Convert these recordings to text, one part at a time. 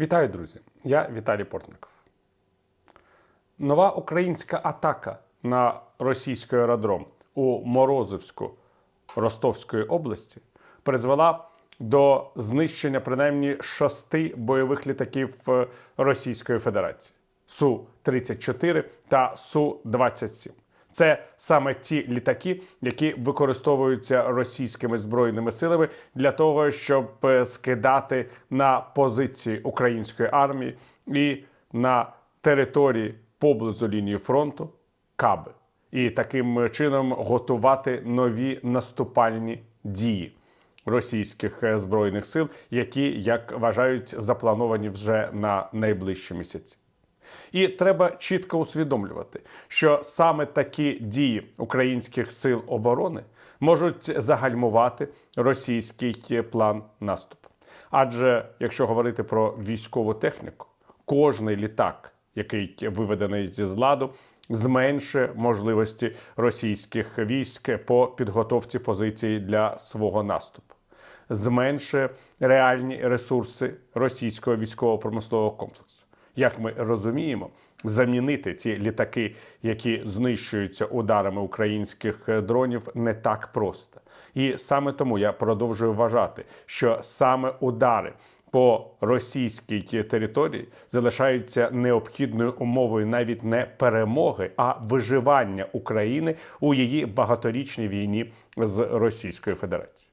Вітаю, друзі! Я Віталій Портников. Нова українська атака на російський аеродром у Морозовську Ростовської області призвела до знищення принаймні шести бойових літаків е, Російської Федерації Су-34 та Су-27. Це саме ті літаки, які використовуються російськими збройними силами для того, щоб е, скидати на позиції української армії і на території поблизу лінії фронту каби, і таким чином готувати нові наступальні дії російських е, збройних сил, які як вважають заплановані вже на найближчі місяці. І треба чітко усвідомлювати, що саме такі дії українських сил оборони можуть загальмувати російський план наступу. Адже якщо говорити про військову техніку, кожний літак, який виведений з ладу, зменшує можливості російських військ по підготовці позицій для свого наступу, зменшує реальні ресурси російського військово-промислового комплексу як ми розуміємо, замінити ці літаки, які знищуються ударами українських дронів, не так просто. І саме тому я продовжую вважати, що саме удари. По російській території залишаються необхідною умовою навіть не перемоги, а виживання України у її багаторічній війні з Російською Федерацією.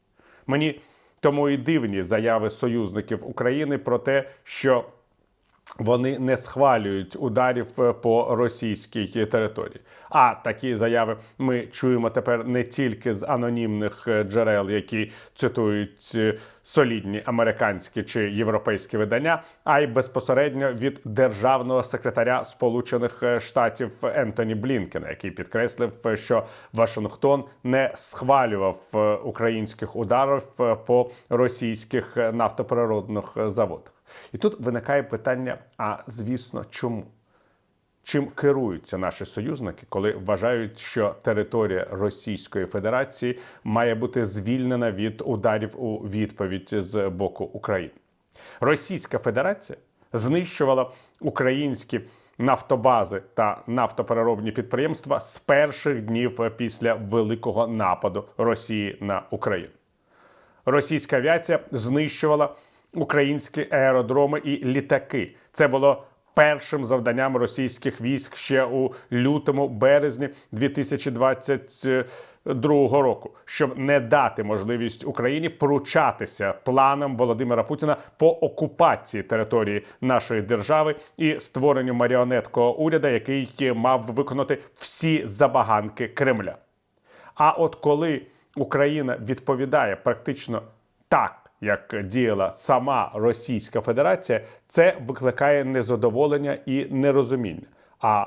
Мені тому і дивні заяви союзників України про те, що вони не схвалюють ударів е, по російській території. А такі заяви ми чуємо тепер не тільки з анонімних е, джерел, які цитують е, солідні американські чи європейські видання, а й безпосередньо від державного секретаря Сполучених Штатів Ентоні Блінкена, який підкреслив, що Вашингтон не схвалював українських ударів по російських нафтопереробних заводах. І тут виникає питання: а звісно, чому? Чим керуються наші союзники, коли вважають, що територія Російської Федерації має бути звільнена від ударів у відповідь з боку України? Російська Федерація знищувала українські нафтобази та нафтопереробні підприємства з перших днів після великого нападу Росії на Україну. Російська авіація знищувала українські аеродроми і літаки. Це було першим завданням російських військ ще у лютому березні 2022 року, щоб не дати можливість Україні поручатися планам Володимира Путіна по окупації території нашої держави і створенню маріонеткового уряду, який мав виконати всі забаганки Кремля. А от коли Україна відповідає практично так як діяла сама Російська Федерація, це викликає незадоволення і нерозуміння. А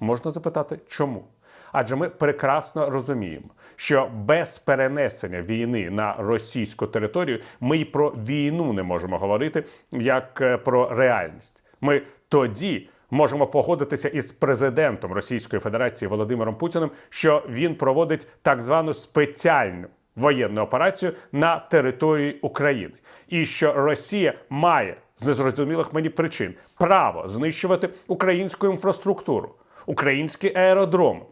можна запитати, чому? Адже ми прекрасно розуміємо, що без перенесення війни на російську територію ми й про війну не можемо говорити як е, про реальність. Ми тоді можемо погодитися із президентом Російської Федерації Володимиром Путіним, що він проводить так звану спеціальну воєнну операцію на території України, і що Росія має з незрозумілих мені причин право знищувати українську інфраструктуру, українські аеродроми,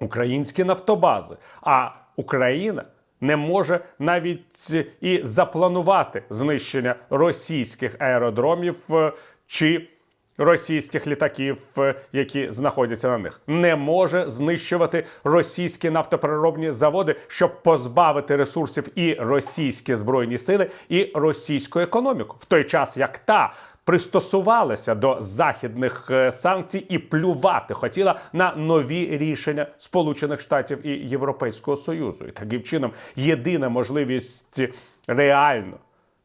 українські нафтобази. А Україна не може навіть і запланувати знищення російських аеродромів е, чи російських літаків, е, які знаходяться на них, не може знищувати російські нафтопереробні заводи, щоб позбавити ресурсів і російські збройні сили, і російську економіку в той час, як та. Пристосувалася до західних е, санкцій і плювати хотіла на нові рішення Сполучених Штатів і Європейського Союзу. І таким чином єдина можливість реально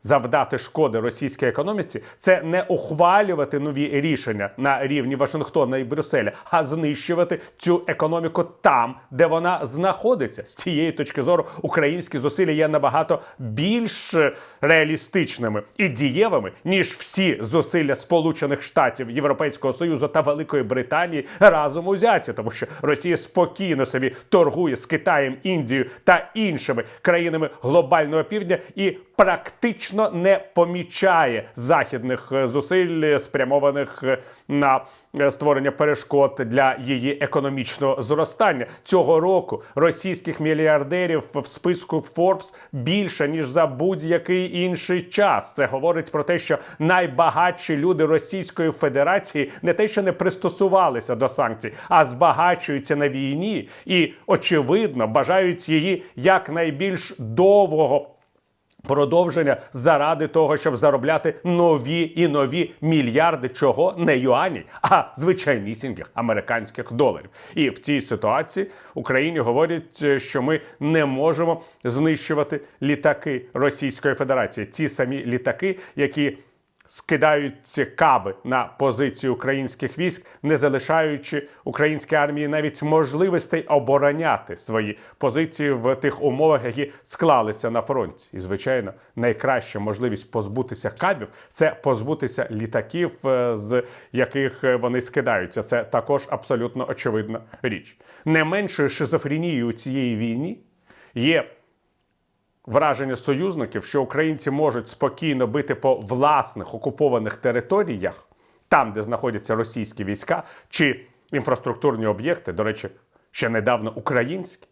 завдати шкоди російській економіці, це не ухвалювати нові рішення на рівні Вашингтона і Брюсселя, а знищувати цю економіку там, де вона знаходиться. З цієї точки зору українські зусилля є набагато більш реалістичними і дієвими ніж всі зусилля Сполучених Штатів, Європейського Союзу та Великої Британії разом узяті, тому що Росія спокійно собі торгує з Китаєм, Індією та іншими країнами глобального півдня і практично не помічає західних е, зусиль, е, спрямованих е, на створення перешкод для її економічного зростання. Цього року російських мільярдерів в списку Forbes більше ніж за будь-який інший час. Це говорить про те, що найбагатші люди Російської Федерації не те, що не пристосувалися до санкцій, а збагачуються на війні і очевидно бажають її якнайбільш довгого. Продовження заради того, щоб заробляти нові і нові мільярди, чого не юані, а звичайнісіньких американських доларів. І в цій ситуації Україні говорять, е, що ми не можемо знищувати літаки Російської Федерації. Ці самі літаки, які скидають каби на позиції українських військ, не залишаючи українській армії навіть можливостей обороняти свої позиції в тих умовах, які склалися на фронті. І звичайно, найкраща можливість позбутися кабів це позбутися літаків, е, з яких е, вони скидаються. Це також абсолютно очевидна річ. Не меншою шизофренією у цієї війні є враження союзників, що українці можуть спокійно бити по власних окупованих територіях, там, де знаходяться російські війська, чи інфраструктурні об'єкти, до речі, ще недавно українські.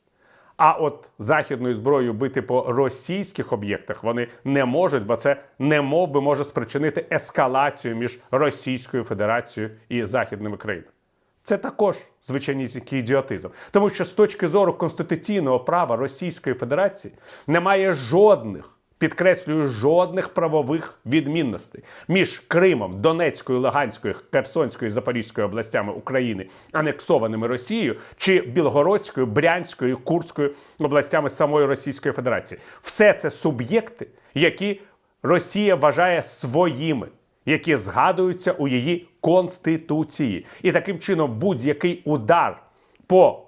А от західною зброєю бити по російських об'єктах вони не можуть, бо це не мов би може спричинити ескалацію між Російською Федерацією і західними країнами. Це також звичайнісінький ідіотизм. Тому що з точки зору конституційного права Російської Федерації немає жодних, підкреслюю, жодних правових відмінностей між Кримом, Донецькою, Луганською, Херсонською і Запорізькою областями України, анексованими Росією, чи Білгородською, Брянською, Курською областями самої Російської Федерації. Все це суб'єкти, які Росія вважає своїми які згадуються у її конституції. І таким чином будь-який удар по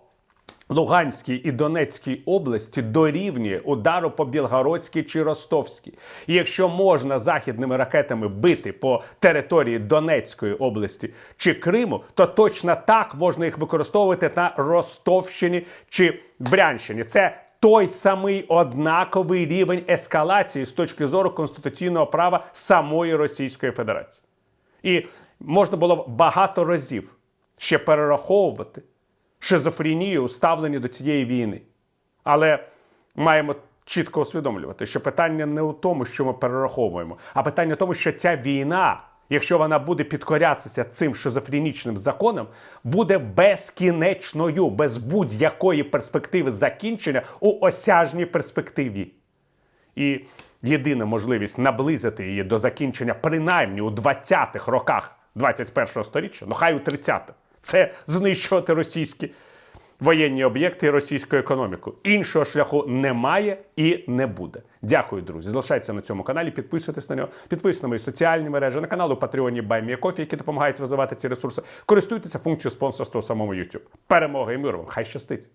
Луганській і Донецькій області дорівнює удару по Білгородській чи Ростовській. І якщо можна західними ракетами бити по території Донецької області чи Криму, то точно так можна їх використовувати на Ростовщині чи Брянщині. Це той самий однаковий рівень ескалації з точки зору конституційного права самої Російської Федерації. І можна було багато разів ще перераховувати шизофренію у ставленні до цієї війни. Але маємо чітко усвідомлювати, що питання не у тому, що ми перераховуємо, а питання в тому, що ця війна, якщо вона буде підкорятися цим шизофренічним законам, буде безкінечною, без будь-якої перспективи закінчення у осяжній перспективі. І єдина можливість наблизити її до закінчення, принаймні у 20-х роках 21-го сторіччя, ну хай у 30-х, це знищувати російські воєнні об'єкти і російську економіку. Іншого шляху немає і не буде. Дякую, друзі. Залишайтеся на цьому каналі, підписуйтесь на нього, підписуйтесь на мої соціальні мережі, на канал у Патреоні Баймія які допомагають розвивати ці ресурси. Користуйтеся функцією спонсорства у самому YouTube. Перемога і миру! вам! Хай щастить!